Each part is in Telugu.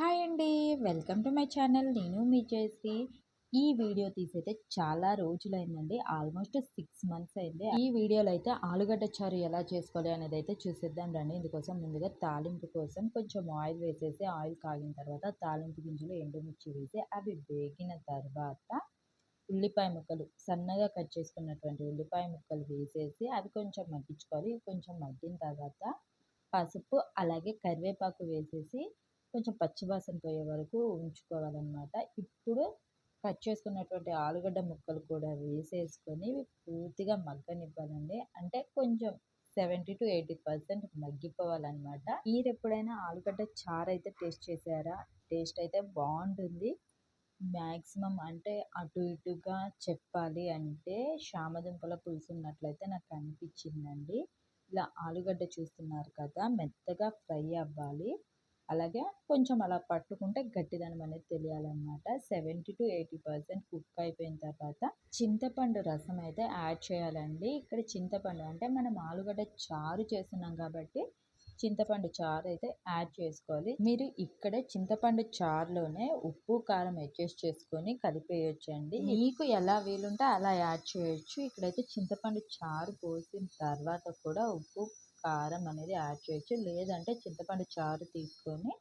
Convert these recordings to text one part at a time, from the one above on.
హాయ్ అండి. Welcome to my channel. నేను మీ జయశ్రీ ఈ వీడియో తీసైతే చాలా రోజులైందండి. ఆల్మోస్ట్ సిక్స్ మంత్స్ అయింది. ఈ వీడియోలో అయితే ఆలుగడ్డ చారు ఎలా చేసుకోవాలి అనేది అయితే చూసేద్దాం రండి. ఇందుకోసం ముందుగా తాలింపు కోసం కొంచెం ఆయిల్ వేసేసి ఆయిల్ కాగిన తర్వాత తాలింపు గింజలు ఎండుమిర్చి వేసి అవి వేగిన తర్వాత ఉల్లిపాయ ముక్కలు సన్నగా కట్ చేసుకున్నటువంటి ఉల్లిపాయ ముక్కలు వేసేసి అవి కొంచెం మగ్గించుకోవాలి. కొంచెం మగ్గిన తర్వాత పసుపు అలాగే కరివేపాకు వేసేసి కొంచెం పచ్చివాసన పోయే వరకు ఉంచుకోవాలన్నమాట. ఇప్పుడు కట్ చేసుకున్నటువంటి ఆలుగడ్డ ముక్కలు కూడా వేసేసుకొని పూర్తిగా మగ్గనివ్వాలండి. అంటే కొంచెం సెవెంటీ టు ఎయిటీ పర్సెంట్ మగ్గిపోవాలన్నమాట. మీరు ఎప్పుడైనా ఆలుగడ్డ చారు అయితే టేస్ట్ చేశారా? టేస్ట్ అయితే బాగుంటుంది. మ్యాక్సిమం అంటే అటు ఇటుగా చెప్పాలి అంటే శామదుంపల పులుసు ఉన్నట్లయితే నాకు అనిపించిందండి. ఇలా ఆలుగడ్డ చూస్తున్నారు కదా మెత్తగా ఫ్రై అవ్వాలి. అలాగే కొంచెం అలా పట్టుకుంటే గట్టిదనం అనేది తెలియాలన్నమాట. Seventy to eighty percent cook అయిపోయిన తర్వాత చింతపండు రసం అయితే యాడ్ చేయాలండి. ఇక్కడ చింతపండు అంటే మనం ఆలుగడ్డ చారు చేస్తున్నాం కాబట్టి చింతపండు చారు అయితే యాడ్ చేసుకోవాలి. మీరు ఇక్కడ చింతపండు చారులోనే ఉప్పు కారం అడ్జస్ట్ చేసుకొని కలిపేయొచ్చండి. మీకు ఎలా వీలుంటే అలా యాడ్ చేయొచ్చు. ఇక్కడైతే చింతపండు చారు పోసిన తర్వాత కూడా ఉప్పు కారం అనేది యాడ్ చేయొచ్చు. లేదంటే చింతపండు చారు తీసుకొని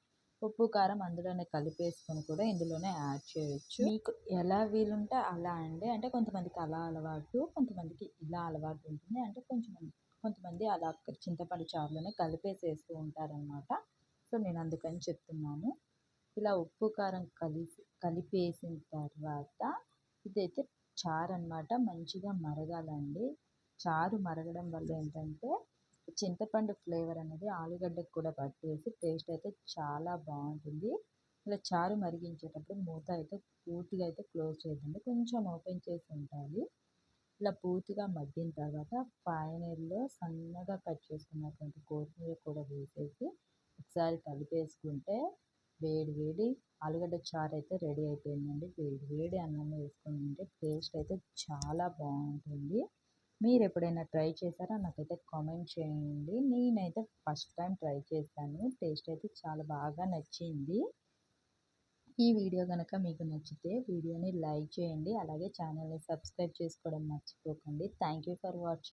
ఉప్పు కారం అందులోనే కలిపేసుకొని కూడా ఇందులోనే యాడ్ చేయొచ్చు. మీకు ఎలా వీలుంటే అలా అండి. అంటే కొంతమందికి అలా అలవాటు కొంతమందికి ఇలా అలవాటు ఉంటుంది. అంటే కొంచెం కొంతమంది అలా చింతపండు చారులోనే కలిపేసేస్తూ ఉంటారనమాట సో నేను అందుకని చెప్తున్నాను. ఇలా ఉప్పు కారం కలిసి కలిపేసిన తర్వాత ఇదైతే చారు అనమాట మంచిగా మరగాలండి. చారు మరగడం వల్ల ఏంటంటే చింతపండు ఫ్లేవర్ అనేది ఆలుగడ్డకు కూడా పట్టేసి టేస్ట్ అయితే చాలా బాగుంటుంది. ఇలా చారు మరిగించేటప్పుడు మూత అయితే పూర్తిగా అయితే క్లోజ్ చేయదండి కొంచెం ఓపెన్ చేసి ఉండాలి. ఇలా పూర్తిగా మగ్గిన తర్వాత ఫైనల్లో సన్నగా కట్ చేసుకున్నటువంటి కొత్తిమీర కూడా వేసేసి ఒకసారి కలిపేసుకుంటే వేడి వేడి ఆలుగడ్డ చారు అయితే రెడీ అయిపోయిందండి. వేడి వేడి అన్నం వేసుకుని ఉంటే టేస్ట్ అయితే చాలా బాగుంటుంది. మీరు ఎప్పుడైనా ట్రై చేశారా? నాకైతే కామెంట్ చేయండి. నేనైతే ఫస్ట్ టైం ట్రై చేశాను. టేస్ట్ అయితే చాలా బాగా నచ్చింది. ఈ వీడియో కనుక మీకు నచ్చితే వీడియోని లైక్ చేయండి. అలాగే ఛానల్ని సబ్స్క్రైబ్ చేసుకోవడం మర్చిపోకండి. Thank you for watching